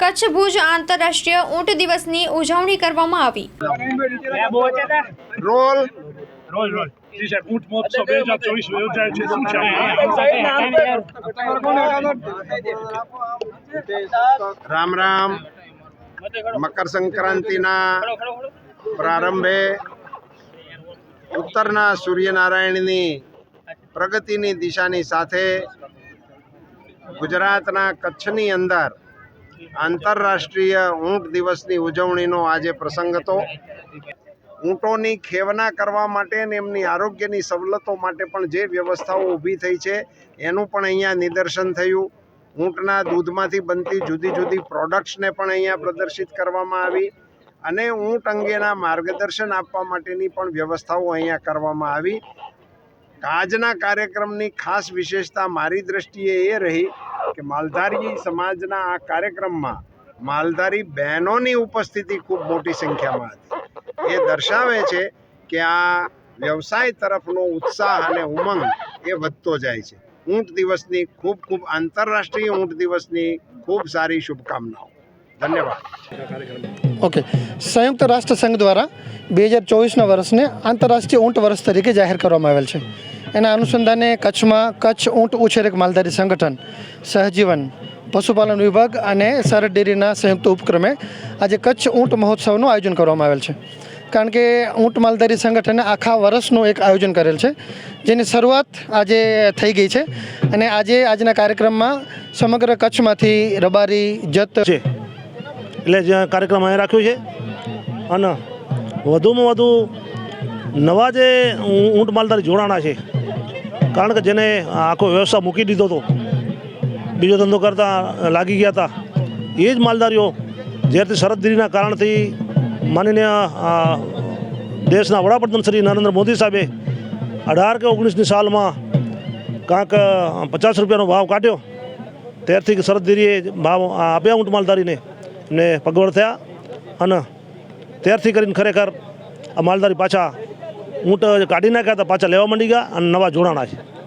કચ્છ ભુજ આંતરરાષ્ટ્રીય ઊંટ દિવસની ઉજવણી કરવામાં આવી. રોલ. Roll roll. ઊંટ મહોત્સવ બે હજાર ચોવીસ યોજાય છે રામ રામ. મકર સંક્રાંતિના પ્રારંભે ઉત્તરના સૂર્યનારાયણની પ્રગતિની દિશાની સાથે ગુજરાતના કચ્છની અંદર આંતરરાષ્ટ્રીય ઊંટ દિવસની ઉજવણીનો આજે પ્રસંગ હતો. ઊંટોની ખેવના કરવા માટે અને એમની આરોગ્યની સવલતો માટે પણ જે વ્યવસ્થાઓ ઊભી થઈ છે, એનું પણ અહીંયા નિદર્શન થયું. ઊંટના દૂધમાંથી બનતી જુદી જુદી પ્રોડક્ટ્સને પણ અહીંયા પ્રદર્શિત કરવામાં આવી અને ઊંટ અંગેના માર્ગદર્શન આપવા માટેની પણ વ્યવસ્થાઓ અહીંયા કરવામાં આવી. આજના કાર્યક્રમની ખાસ વિશેષતા મારી દ્રષ્ટિએ એ રહી કે માલધારી સમાજના આ કાર્યક્રમમાં માલધારી બહેનોની ઉપસ્થિતિ ખૂબ મોટી સંખ્યામાં હતી. એ દર્શાવે છે કે આ વ્યવસાય તરફનો ઉત્સાહ અને ઉમંગ એ વધતો જાય છે. ઊંટ દિવસની ખૂબ ખૂબ આંતરરાષ્ટ્રીય ઊંટ દિવસની ખૂબ સારી શુભકામનાઓ. ધન્યવાદ. ઓકે સંયુક્ત રાષ્ટ્ર સંઘ દ્વારા બે હજાર ચોવીસના વર્ષને આંતરરાષ્ટ્રીય ઊંટ વર્ષ તરીકે જાહેર કરવામાં આવેલ છે. એના અનુસંધાને કચ્છમાં કચ્છ ઊંટ ઉછેરક માલધારી સંગઠન, સહજીવન, પશુપાલન વિભાગ અને સરહદ ડેરીના સંયુક્ત ઉપક્રમે આજે કચ્છ ઊંટ મહોત્સવનું આયોજન કરવામાં આવેલ છે. કારણ કે ઊંટ માલધારી સંગઠને આખા વર્ષનું એક આયોજન કરેલ છે, જેની શરૂઆત આજે થઈ ગઈ છે અને આજે આજના કાર્યક્રમમાં સમગ્ર કચ્છમાંથી રબારી, જત છે. એટલે કાર્યક્રમ અહીં રાખ્યો છે અને વધુમાં વધુ નવા જે ઊંટ માલધારી જોડાણા છે, કારણ કે જેને આખો વ્યવસાય મૂકી દીધો હતો, બીજો ધંધો કરતા લાગી ગયા હતા, એ જ માલધારીઓ જ્યારથી શરદગીરીના કારણથી માનીને દેશના વડાપ્રધાન શ્રી નરેન્દ્ર મોદી સાહેબે અઢાર કે ઓગણીસની સાલમાં કાંક પચાસ રૂપિયાનો ભાવ કાઢ્યો. ત્યારથી શરદગીરીએ ભાવ આપ્યા ઊંટ માલધારીને ને પગવડ થયા અને ત્યારથી કરીને ખરેખર આ માલધારી પાછા ઊંટ કાઢી નાખ્યા હતા પાછા લેવા માંડી ગયા અને નવા જોડાણા છે.